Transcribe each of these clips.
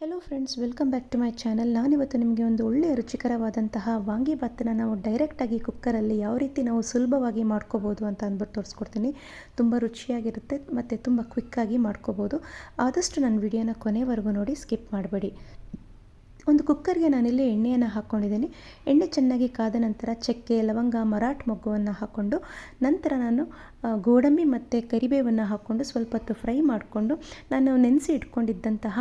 Hello friends welcome back to my channel ನಾನಿವತ್ತು ನಿಮಗೆ ಒಂದು ಒಳ್ಳೆಯ ರುಚಿಕರವಾದಂತಹ ವಾಂಗಿಭಾತನ ನಾವು ಡೈರೆಕ್ಟಾಗಿ ಕುಕ್ಕರಲ್ಲಿ ಯಾವ ರೀತಿ ನಾವು ಸುಲಭವಾಗಿ ಮಾಡ್ಕೋಬೋದು ಅಂತ ಅಂದ್ಬಿಟ್ಟು ತೋರಿಸ್ಕೊಡ್ತೀನಿ. ತುಂಬ ರುಚಿಯಾಗಿರುತ್ತೆ ಮತ್ತು ತುಂಬ ಕ್ವಿಕ್ಕಾಗಿ ಮಾಡ್ಕೋಬೋದು. ಆದಷ್ಟು ನನ್ನ ವಿಡಿಯೋನ ಕೊನೆವರೆಗೂ ನೋಡಿ ಸ್ಕಿಪ್ ಮಾಡಬೇಡಿ. ಒಂದು ಕುಕ್ಕರ್ಗೆ ನಾನಿಲ್ಲಿ ಎಣ್ಣೆಯನ್ನು ಹಾಕ್ಕೊಂಡಿದ್ದೀನಿ. ಎಣ್ಣೆ ಚೆನ್ನಾಗಿ ಕಾದ ನಂತರ ಚಕ್ಕೆ, ಲವಂಗ, ಮರಾಠ ಮೊಗ್ಗುವನ್ನು ಹಾಕ್ಕೊಂಡು ನಂತರ ನಾನು ಗೋಡಂಬಿ ಮತ್ತು ಕರಿಬೇವನ್ನು ಹಾಕ್ಕೊಂಡು ಸ್ವಲ್ಪ ಹೊತ್ತು ಫ್ರೈ ಮಾಡಿಕೊಂಡು ನಾನು ನೆನೆಸಿ ಇಟ್ಕೊಂಡಿದ್ದಂತಹ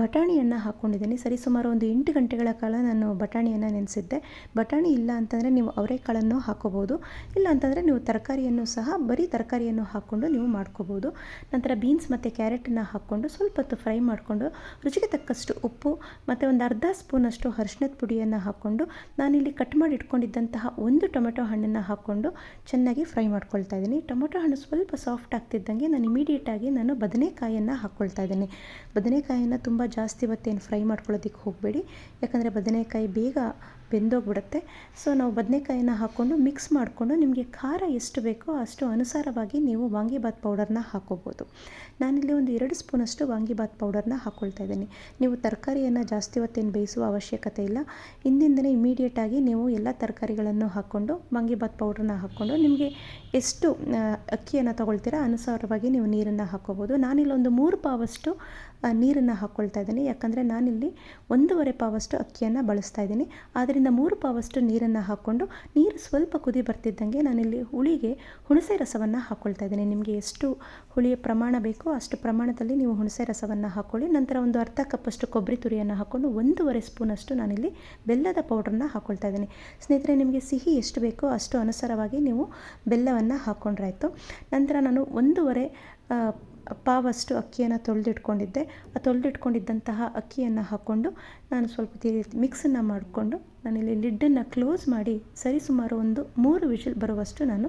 ಬಟಾಣಿಯನ್ನು ಹಾಕ್ಕೊಂಡಿದ್ದೀನಿ. ಸರಿಸುಮಾರು ಒಂದು ಎಂಟು ಗಂಟೆಗಳ ಕಾಲ ನಾನು ಬಟಾಣಿಯನ್ನು ನೆನೆಸಿದ್ದೆ. ಬಟಾಣಿ ಇಲ್ಲ ಅಂತಂದರೆ ನೀವು ಅವರೆಕಾಳನ್ನು ಹಾಕೋಬೋದು. ಇಲ್ಲ ಅಂತಂದರೆ ನೀವು ತರಕಾರಿಯನ್ನು ಸಹ, ಬರೀ ತರಕಾರಿಯನ್ನು ಹಾಕ್ಕೊಂಡು ನೀವು ಮಾಡ್ಕೋಬೋದು. ನಂತರ ಬೀನ್ಸ್ ಮತ್ತು ಕ್ಯಾರೆಟನ್ನು ಹಾಕ್ಕೊಂಡು ಸ್ವಲ್ಪ ಹೊತ್ತು ಫ್ರೈ ಮಾಡಿಕೊಂಡು ರುಚಿಗೆ ತಕ್ಕಷ್ಟು ಉಪ್ಪು ಮತ್ತು ಒಂದು ಅರ್ಧ ಸ್ಪೂನಷ್ಟು ಅರಿಶಿಣದ ಪುಡಿಯನ್ನು ಹಾಕ್ಕೊಂಡು ನಾನಿಲ್ಲಿ ಕಟ್ ಮಾಡಿ ಇಟ್ಕೊಂಡಿದ್ದಂತಹ ಒಂದು ಟೊಮೆಟೊ ಹಣ್ಣನ್ನು ಹಾಕ್ಕೊಂಡು ಚೆನ್ನಾಗಿ ಫ್ರೈ ಮಾಡ್ಕೊಳ್ತಾ ಇದ್ದೀನಿ. ಟೊಮೆಟೊ ಹಣ್ಣು ಸ್ವಲ್ಪ ಸಾಫ್ಟ್ ಆಗ್ತಿದ್ದಂಗೆ ನಾನು ಇಮಿಡಿಯೇಟಾಗಿ ನಾನು ಬದನೆಕಾಯನ್ನು ಹಾಕ್ಕೊಳ್ತಾ ಇದ್ದೀನಿ. ಬದನೆಕಾಯಿಯನ್ನು ತುಂಬ ಜಾಸ್ತಿ ಹೊತ್ತೇನು ಫ್ರೈ ಮಾಡ್ಕೊಳ್ಳೋದಕ್ಕೆ ಹೋಗಬೇಡಿ. ಯಾಕಂದರೆ ಬದನೆಕಾಯಿ ಬೇಗ ಬೆಂದೋಗ್ಬಿಡುತ್ತೆ. ಸೊ ನಾವು ಬದನೆಕಾಯಿನ ಹಾಕ್ಕೊಂಡು ಮಿಕ್ಸ್ ಮಾಡಿಕೊಂಡು ನಿಮಗೆ ಖಾರ ಎಷ್ಟು ಬೇಕೋ ಅಷ್ಟು ಅನುಸಾರವಾಗಿ ನೀವು ವಾಂಗಿಬಾತ್ ಪೌಡರ್ನ ಹಾಕೋಬೋದು. ನಾನಿಲ್ಲಿ ಒಂದು ಎರಡು ಸ್ಪೂನಷ್ಟು ವಾಂಗಿಬಾತ್ ಪೌಡರ್ನ ಹಾಕ್ಕೊಳ್ತಾ ಇದ್ದೀನಿ. ನೀವು ತರಕಾರಿಯನ್ನು ಜಾಸ್ತಿ ಹೊತ್ತೇನು ಬೇಯಿಸುವ ಅವಶ್ಯಕತೆ ಇಲ್ಲ. ಇಂದಿನ ಇಮಿಡಿಯೇಟಾಗಿ ನೀವು ಎಲ್ಲ ತರಕಾರಿಗಳನ್ನು ಹಾಕ್ಕೊಂಡು ವಾಂಗಿಬಾತ್ ಪೌಡ್ರನ್ನ ಹಾಕ್ಕೊಂಡು ನಿಮಗೆ ಎಷ್ಟು ಅಕ್ಕಿಯನ್ನು ತಗೊಳ್ತೀರಾ ಅನುಸಾರವಾಗಿ ನೀವು ನೀರನ್ನು ಹಾಕ್ಕೋಬೋದು ನಾನಿಲ್ಲಿ ಒಂದು ಮೂರು ಪಾವಷ್ಟು ನೀರನ್ನು ಹಾಕ್ಕೊಳ್ತಾ ಇದ್ದೀನಿ. ಯಾಕಂದರೆ ನಾನಿಲ್ಲಿ ಒಂದೂವರೆ ಪಾವಷ್ಟು ಅಕ್ಕಿಯನ್ನು ಬಳಸ್ತಾ ಇದ್ದೀನಿ. ಆದ್ದರಿಂದ ಮೂರು ಪಾವಷ್ಟು ನೀರನ್ನು ಹಾಕ್ಕೊಂಡು ನೀರು ಸ್ವಲ್ಪ ಕುದಿ ಬರ್ತಿದ್ದಂಗೆ ನಾನಿಲ್ಲಿ ಹುಳಿಗೆ ಹುಣಸೆ ರಸವನ್ನು ಹಾಕ್ಕೊಳ್ತಾ ಇದ್ದೀನಿ. ನಿಮಗೆ ಎಷ್ಟು ಹುಳಿಯ ಪ್ರಮಾಣ ಬೇಕೋ ಅಷ್ಟು ಪ್ರಮಾಣದಲ್ಲಿ ನೀವು ಹುಣಸೆ ರಸವನ್ನು ಹಾಕ್ಕೊಳ್ಳಿ ನಂತರ ಒಂದು ಅರ್ಧ ಕಪ್ಪಷ್ಟು ಕೊಬ್ಬರಿ ತುರಿಯನ್ನು ಹಾಕ್ಕೊಂಡು ಒಂದೂವರೆ ಸ್ಪೂನಷ್ಟು ನಾನಿಲ್ಲಿ ಬೆಲ್ಲದ ಪೌಡ್ರನ್ನ ಹಾಕ್ಕೊಳ್ತಾ ಇದ್ದೀನಿ. ಸ್ನೇಹಿತರೆ, ನಿಮಗೆ ಸಿಹಿ ಎಷ್ಟು ಬೇಕೋ ಅಷ್ಟು ಅನುಸಾರವಾಗಿ ನೀವು ಬೆಲ್ಲವನ್ನು ಹಾಕ್ಕೊಂಡ್ರಾಯಿತು ನಂತರ ನಾನು ಒಂದೂವರೆ ಪಾವಷ್ಟು ಅಕ್ಕಿಯನ್ನು ತೊಳೆದಿಟ್ಕೊಂಡಿದ್ದೆ. ಆ ತೊಳೆದಿಟ್ಕೊಂಡಿದ್ದಂತಹ ಅಕ್ಕಿಯನ್ನು ಹಾಕ್ಕೊಂಡು ನಾನು ಸ್ವಲ್ಪ ಮಿಕ್ಸನ್ನು ಮಾಡಿಕೊಂಡು ನಾನಿಲ್ಲಿ ಲಿಡ್ಡನ್ನು ಕ್ಲೋಸ್ ಮಾಡಿ ಸರಿಸುಮಾರು ಒಂದು ಮೂರು ವಿಷಲ್ ಬರುವಷ್ಟು ನಾನು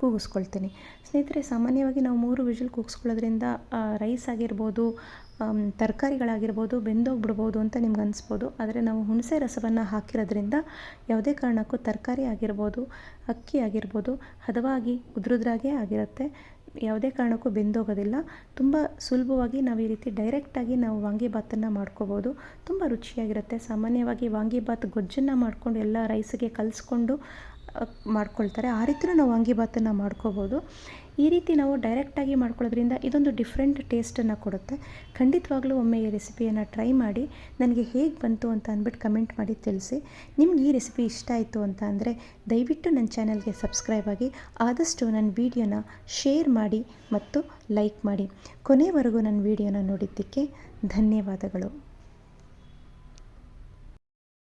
ಕೂಗಿಸ್ಕೊಳ್ತೀನಿ. ಸ್ನೇಹಿತರೆ, ಸಾಮಾನ್ಯವಾಗಿ ನಾವು ಮೂರು ವಿಷಲ್ ಕೂಗಿಸ್ಕೊಳ್ಳೋದ್ರಿಂದ ರೈಸ್ ಆಗಿರ್ಬೋದು ತರಕಾರಿಗಳಾಗಿರ್ಬೋದು, ಬೆಂದೋಗ್ಬಿಡ್ಬೋದು ಅಂತ ನಿಮ್ಗೆ ಅನಿಸ್ಬೋದು. ಆದರೆ ನಾವು ಹುಣಸೆ ರಸವನ್ನು ಹಾಕಿರೋದ್ರಿಂದ ಯಾವುದೇ ಕಾರಣಕ್ಕೂ ತರಕಾರಿ ಆಗಿರ್ಬೋದು, ಅಕ್ಕಿ ಆಗಿರ್ಬೋದು ಹದವಾಗಿ ಉದ್ರುದ್ರಾಗೇ ಆಗಿರುತ್ತೆ. ಯಾವುದೇ ಕಾರಣಕ್ಕೂ ಬೆಂದೋಗೋದಿಲ್ಲ. ತುಂಬ ಸುಲಭವಾಗಿ ನಾವು ಈ ರೀತಿ ಡೈರೆಕ್ಟಾಗಿ ನಾವು ವಾಂಗಿಬಾತನ್ನು ಮಾಡ್ಕೋಬೋದು. ತುಂಬ ರುಚಿಯಾಗಿರುತ್ತೆ. ಸಾಮಾನ್ಯವಾಗಿ ವಾಂಗಿಬಾತ್ ಗೊಜ್ಜನ್ನು ಮಾಡಿಕೊಂಡು ಎಲ್ಲ ರೈಸಿಗೆ ಕಲಿಸ್ಕೊಂಡು ಮಾಡ್ಕೊಳ್ತಾರೆ. ಆ ರೀತಿಯೂ ನಾವು ವಾಂಗಿಭಾತನ್ನು ಮಾಡ್ಕೋಬೋದು. ಈ ರೀತಿ ನಾವು ಡೈರೆಕ್ಟಾಗಿ ಮಾಡ್ಕೊಳ್ಳೋದ್ರಿಂದ ಇದೊಂದು ಡಿಫ್ರೆಂಟ್ ಟೇಸ್ಟನ್ನು ಕೊಡುತ್ತೆ. ಖಂಡಿತವಾಗ್ಲೂ ಒಮ್ಮೆ ಈ ರೆಸಿಪಿಯನ್ನು ಟ್ರೈ ಮಾಡಿ, ನನಗೆ ಹೇಗೆ ಬಂತು ಅಂತ ಅಂದ್ಬಿಟ್ಟು ಕಮೆಂಟ್ ಮಾಡಿ ತಿಳಿಸಿ. ನಿಮ್ಗೆ ಈ ರೆಸಿಪಿ ಇಷ್ಟ ಆಯಿತು ಅಂತ ಅಂದರೆ ದಯವಿಟ್ಟು ನನ್ನ ಚಾನಲ್ಗೆ ಸಬ್ಸ್ಕ್ರೈಬ್ ಆಗಿ, ಆದಷ್ಟು ನನ್ನ ವೀಡಿಯೋನ ಶೇರ್ ಮಾಡಿ ಮತ್ತು ಲೈಕ್ ಮಾಡಿ. ಕೊನೆವರೆಗೂ ನನ್ನ ವೀಡಿಯೋನ ನೋಡಿದ್ದಕ್ಕೆ ಧನ್ಯವಾದಗಳು.